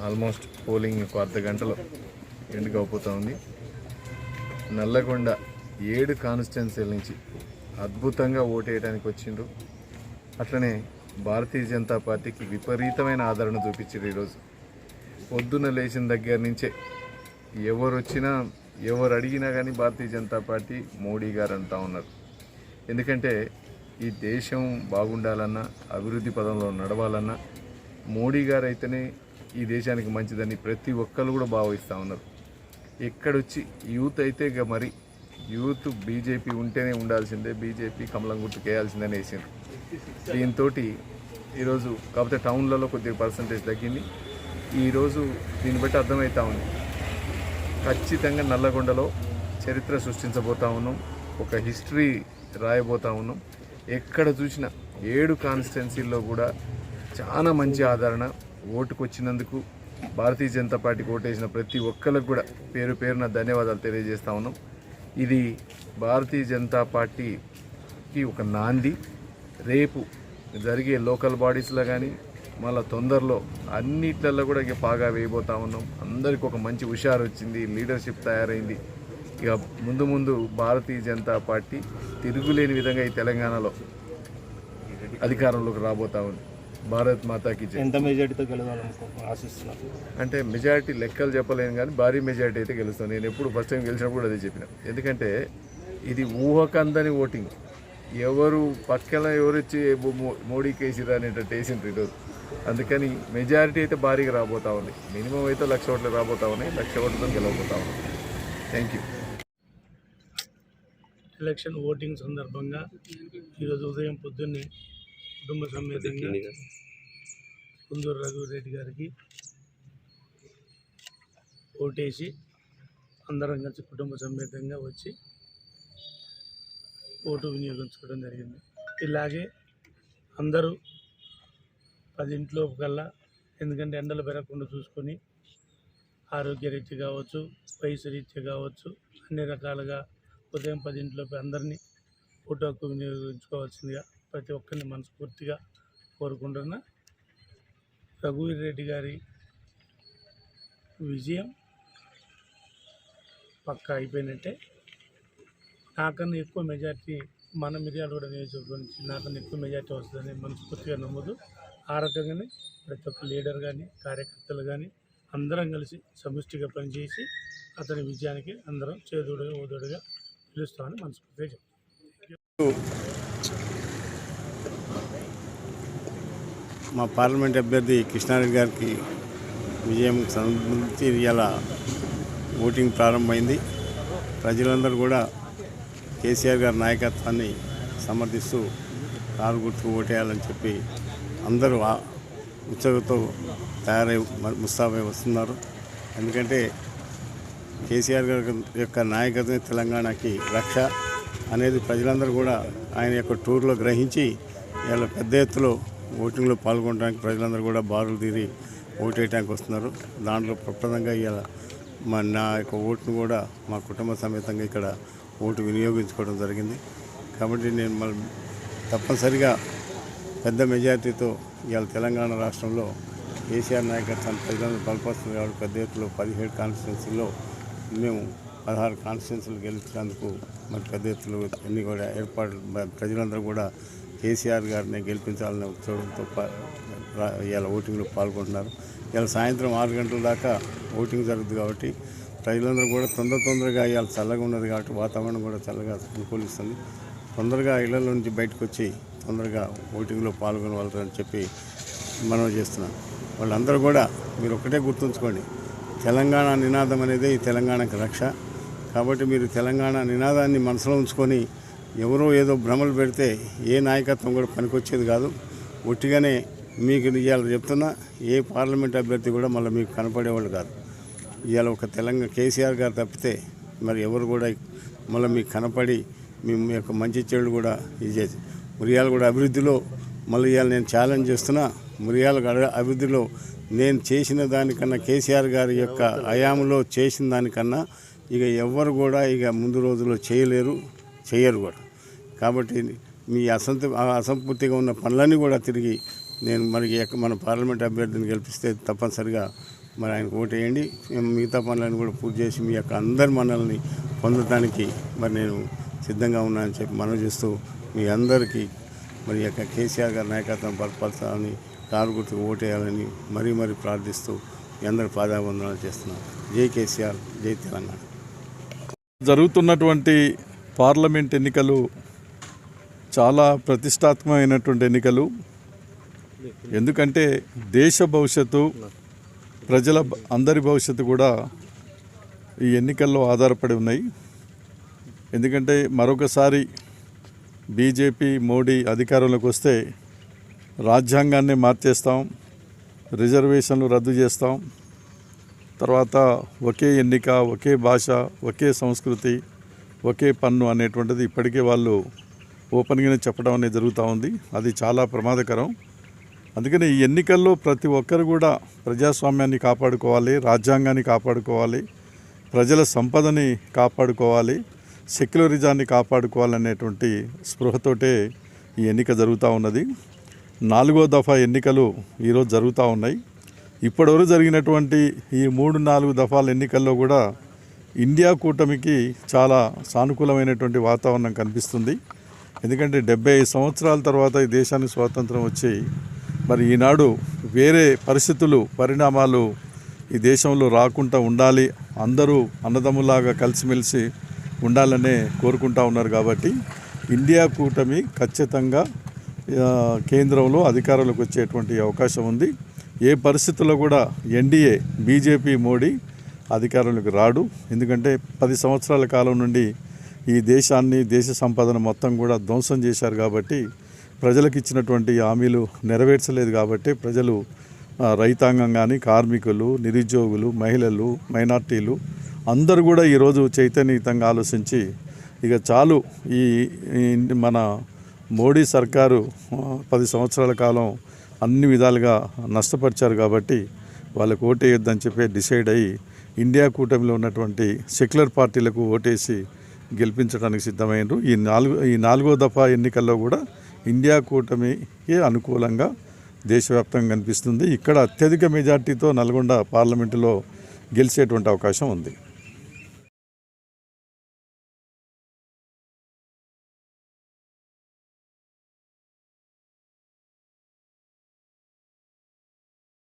Almost polling ఒక అర్ధ గంటలో ఎండుకు అయిపోతూ ఉంది. నల్లగొండ ఏడు కాన్స్టిట్యున్సీల నుంచి అద్భుతంగా ఓటేయడానికి వచ్చిండ్రు. అట్లనే భారతీయ జనతా పార్టీకి విపరీతమైన ఆదరణ చూపించారు ఈరోజు. పొద్దున్న లేచిన దగ్గర నుంచే ఎవరు వచ్చినా ఎవరు అడిగినా కానీ భారతీయ జనతా పార్టీ మోడీ గారు అంటా ఉన్నారు. ఎందుకంటే ఈ దేశం బాగుండాలన్నా అభివృద్ధి పదంలో నడవాలన్నా మోడీ గారు అయితేనే ఈ దేశానికి మంచిదని ప్రతి ఒక్కరు కూడా భావిస్తూ ఉన్నారు. ఎక్కడొచ్చి యూత్ అయితే ఇక మరి యూత్ బీజేపీ ఉంటేనే ఉండాల్సిందే బీజేపీ కమలం గుర్తుకు వేయాల్సిందని వేసిండ్రు దీంతో ఈరోజు కాకపోతే టౌన్లలో కొద్దిగా పర్సంటేజ్ తగ్గింది. ఈరోజు దీన్ని బట్టి అర్థమవుతా ఉంది. ఖచ్చితంగా నల్లగొండలో చరిత్ర సృష్టించబోతా ఉన్నాం ఒక హిస్టరీ రాయబోతా ఉన్నాం. ఎక్కడ చూసినా ఏడు కాన్స్టిట్యున్సీల్లో కూడా చాలా మంచి ఆదరణ ఓటుకు వచ్చినందుకు భారతీయ జనతా పార్టీకి ఓటేసిన ప్రతి ఒక్కరికి కూడా పేరు పేరున ధన్యవాదాలు తెలియజేస్తా ఉన్నాం. ఇది భారతీయ జనతా పార్టీకి ఒక నాంది. రేపు జరిగే లోకల్ బాడీస్లో కానీ మళ్ళీ తొందరలో అన్నిట్లలో కూడా ఇక బాగా వేయబోతా ఉన్నాం. అందరికి ఒక మంచి హుషారు వచ్చింది లీడర్షిప్ తయారైంది. ఇక ముందు ముందు భారతీయ జనతా పార్టీ తిరుగులేని విధంగా ఈ తెలంగాణలో అధికారంలోకి రాబోతా ఉంది. భారత్ మాతాకి జై. ఎంత మెజార్టీతో గెలవాలనుకో ఆశిస్తున్నారు అంటే మెజారిటీ లెక్కలు చెప్పలేను కానీ భారీ మెజారిటీ అయితే గెలుస్తాను నేను ఎప్పుడు ఫస్ట్ టైం గెలిచినప్పుడు అదే చెప్పిన. ఎందుకంటే ఇది ఊహకందని ఓటింగ్. ఎవరు పక్కన ఎవరు వచ్చి మో- మో- మోడీకి వేసిరా అనేటట్టు వేసిండ్రు ఈరోజు అందుకని మెజారిటీ అయితే భారీగా రాబోతా ఉంది. మినిమం అయితే లక్ష ఓట్లు రాబోతా ఉన్నాయి. లక్ష ఓట్లతో గెలవబోతా ఉన్నాయి థ్యాంక్ యూ ఎలక్షన్ ఓటింగ్ సందర్భంగా ఈరోజు ఉదయం పొద్దున్నే కుటుంబ సమేతంగా కుందూరు రఘురెడ్డి గారికి ఓటేసి అందరం కలిసి కుటుంబ సమేతంగా వచ్చి ఓటు వినియోగించుకోవడం జరిగింది. ఇలాగే అందరూ పదింట్లో కల్లా ఎందుకంటే ఎండలు పెరగకుండా చూసుకొని ఆరోగ్య రీత్యా కావచ్చు వయసు రీత్యా కావచ్చు అన్ని రకాలుగా ఉదయం పదింట్లోపు అందరినీ ఓటు హక్కు వినియోగించుకోవాల్సిందిగా ప్రతి ఒక్కరిని మనస్ఫూర్తిగా కోరుకుంటున్నా. రఘువీర్ రెడ్డి గారి విజయం పక్కా అయిపోయినట్టే. నాకన్నా ఎక్కువ మెజార్టీ మన మిర్యాలగూడ నియోజకవర్గం నుంచి నాకన్నా ఎక్కువ మెజార్టీ వస్తుందని మనస్ఫూర్తిగా నమ్మదు ఆ రకంగానే ప్రతి ఒక్క లీడర్ కానీ కార్యకర్తలు కానీ అందరం కలిసి సమిష్టిగా పనిచేసి అతని విజయానికి అందరం చేదుడుగా ఓదుడుగా పిలుస్తామని మనస్ఫూర్తిగా చెప్తాను మా పార్లమెంట్ అభ్యర్థి కృష్ణారెడ్డి గారికి విజయం సంబంధించి ఇలా ఓటింగ్ ప్రారంభమైంది. ప్రజలందరూ కూడా కేసీఆర్ గారి నాయకత్వాన్ని సమర్థిస్తూ కారు గుర్తుకు ఓటేయాలని చెప్పి అందరూ ఉత్సవతో తయారై మ- ముస్తాబై వస్తున్నారు. ఎందుకంటే కేసీఆర్ గారి యొక్క నాయకత్వం తెలంగాణకి రక్ష అనేది ప్రజలందరూ కూడా ఆయన యొక్క టూర్లో గ్రహించి ఇలా పెద్ద ఎత్తులో ఓటింగ్లో పాల్గొనడానికి ప్రజలందరూ కూడా బారులు తీరి ఓటేయడానికి వస్తున్నారు. దాంట్లో ప్రప్రదంగా ఇవాళ మా నా యొక్క ఓటును కూడా మా కుటుంబ సమేతంగా ఇక్కడ ఓటు వినియోగించుకోవడం జరిగింది. కాబట్టి నేను మళ్ళీ తప్పనిసరిగా పెద్ద మెజార్టీతో ఇవాళ తెలంగాణ రాష్ట్రంలో కేసీఆర్ నాయకత్వం ప్రజలందరూ బలపరుస్తుంది కాబట్టి పెద్ద ఎత్తులో పదిహేడు కాన్స్టిట్యున్సీలో మేము పదహారు కాన్స్టిట్యున్సీలు గెలిచినందుకు మరి పెద్ద ఎత్తులో అన్ని కూడా ఏర్పాట్లు ప్రజలందరూ కూడా కేసీఆర్ గారిని గెలిపించాలనే ఉత్సవంతో ఇవాళ ఓటింగ్లో పాల్గొంటున్నారు. ఇవాళ సాయంత్రం ఆరు గంటల దాకా ఓటింగ్ జరుగుతుంది కాబట్టి ప్రజలందరూ కూడా తొందర తొందరగా ఇవాళ చల్లగా ఉన్నది కాబట్టి వాతావరణం కూడా చల్లగా అనుకూలిస్తుంది. తొందరగా ఇళ్ళ నుంచి బయటకు వచ్చి తొందరగా ఓటింగ్లో పాల్గొనగలరని చెప్పి మనం చేస్తున్నాం వాళ్ళందరూ కూడా మీరు ఒక్కటే గుర్తుంచుకోండి. తెలంగాణ నినాదం అనేది తెలంగాణకు రక్ష. కాబట్టి మీరు తెలంగాణ నినాదాన్ని మనసులో ఉంచుకొని ఎవరో ఏదో భ్రమలు పెడితే ఏ నాయకత్వం కూడా పనికొచ్చేది కాదు. ఒట్టిగానే మీకు ఇవాళ చెప్తున్నా ఏ పార్లమెంట్ అభ్యర్థి కూడా మళ్ళీ మీకు కనపడేవాళ్ళు కాదు. ఇవాళ ఒక తెలంగాణ కేసీఆర్ గారు తప్పితే మరి ఎవరు కూడా మళ్ళీ మీకు కనపడి మీ యొక్క మంచి చెడు కూడా ఇది. చేసి మురియాలు కూడా అభివృద్ధిలో మళ్ళీ ఇవాళ నేను ఛాలెంజ్ చేస్తున్నా మురియాల అభివృద్ధిలో నేను చేసిన దానికన్నా కేసీఆర్ గారి యొక్క హయాంలో చేసిన దానికన్నా ఇక ఎవ్వరు కూడా ఇక ముందు రోజుల్లో చేయలేరు చేయరు కూడా. కాబట్టి మీ అసంత అసంపూర్తిగా ఉన్న పనులన్నీ కూడా తిరిగి నేను మనకి మన పార్లమెంట్ అభ్యర్థిని గెలిపిస్తే తప్పనిసరిగా మరి ఆయనకు ఓటేయండి. మిగతా పనులను కూడా పూర్తి చేసి మీ యొక్క అందరి మనల్ని పొందడానికి మరి నేను సిద్ధంగా ఉన్నానని చెప్పి మనం చేస్తూ మీ అందరికీ మరి యొక్క కేసీఆర్ గారి నాయకత్వం బలపరచాలని కారు గుర్తుకు ఓటేయాలని మరీ మరీ ప్రార్థిస్తూ మీ అందరి పాదాబంధనాలు చేస్తున్నాను జై కేసీఆర్ జై తెలంగాణ. జరుగుతున్నటువంటి పార్లమెంట్ ఎన్నికలు చాలా ప్రతిష్టాత్మకమైనటువంటి ఎన్నికలు. ఎందుకంటే దేశ భవిష్యత్తు ప్రజల అందరి భవిష్యత్తు కూడా ఈ ఎన్నికల్లో ఆధారపడి ఉన్నాయి. ఎందుకంటే మరొకసారి బీజేపీ మోడీ అధికారంలోకి వస్తే రాజ్యాంగాన్ని మార్చేస్తాం రిజర్వేషన్లు రద్దు చేస్తాం. తర్వాత ఒకే ఎన్నిక ఒకే భాష ఒకే సంస్కృతి ఒకే పన్ను అనేటువంటిది ఇప్పటికే వాళ్ళు ఓపెన్గానే చెప్పడం అనేది జరుగుతూ ఉంది. అది చాలా ప్రమాదకరం. అందుకని ఈ ఎన్నికల్లో ప్రతి ఒక్కరు కూడా ప్రజాస్వామ్యాన్ని కాపాడుకోవాలి రాజ్యాంగాన్ని కాపాడుకోవాలి ప్రజల సంపదని కాపాడుకోవాలి సెక్యులరిజాన్ని కాపాడుకోవాలనేటువంటి స్పృహతోటే ఈ ఎన్నిక జరుగుతూ ఉన్నది. నాలుగో దఫా ఎన్నికలు ఈరోజు జరుగుతూ ఉన్నాయి. ఇప్పటివరకు జరిగినటువంటి ఈ మూడు నాలుగు దఫాల ఎన్నికల్లో కూడా ఇండియా కూటమికి చాలా సానుకూలమైనటువంటి వాతావరణం కనిపిస్తుంది. ఎందుకంటే డెబ్బై ఐదు సంవత్సరాల తర్వాత ఈ దేశానికి స్వాతంత్రం వచ్చి మరి ఈనాడు వేరే పరిస్థితులు పరిణామాలు ఈ దేశంలో రాకుండా ఉండాలి. అందరూ అన్నదమ్ములాగా కలిసిమెలిసి ఉండాలనే కోరుకుంటా ఉన్నారు కాబట్టి ఇండియా కూటమి ఖచ్చితంగా కేంద్రంలో అధికారంలోకి వచ్చేటువంటి అవకాశం ఉంది. ఏ పరిస్థితుల్లో కూడా ఎన్డీఏ బీజేపీ మోడీ అధికారంలోకి రాడు. ఎందుకంటే పది సంవత్సరాల కాలం నుండి ఈ దేశాన్ని దేశ సంపదను మొత్తం కూడా ధ్వంసం చేశారు కాబట్టి ప్రజలకు ఇచ్చినటువంటి హామీలు నెరవేర్చలేదు కాబట్టి ప్రజలు రైతాంగం కానీ కార్మికులు నిరుద్యోగులు మహిళలు మైనార్టీలు అందరూ కూడా ఈరోజు చైతన్యయుతంగా ఆలోచించి ఇక చాలు ఈ మన మోడీ సర్కారు పది సంవత్సరాల కాలం అన్ని విధాలుగా నష్టపరిచారు కాబట్టి వాళ్ళకు ఓటేయొద్దని చెప్పి డిసైడ్ అయ్యి ఇండియా కూటమిలో ఉన్నటువంటి సెక్యులర్ పార్టీలకు ఓటేసి గెలిపించడానికి సిద్ధమైనరు. ఈ నాలుగు ఈ నాలుగో దఫా ఎన్నికల్లో కూడా ఇండియా కూటమికి అనుకూలంగా దేశవ్యాప్తంగా కనిపిస్తుంది. ఇక్కడ అత్యధిక మెజార్టీతో నల్గొండ పార్లమెంటులో గెలిచేటువంటి అవకాశం ఉంది.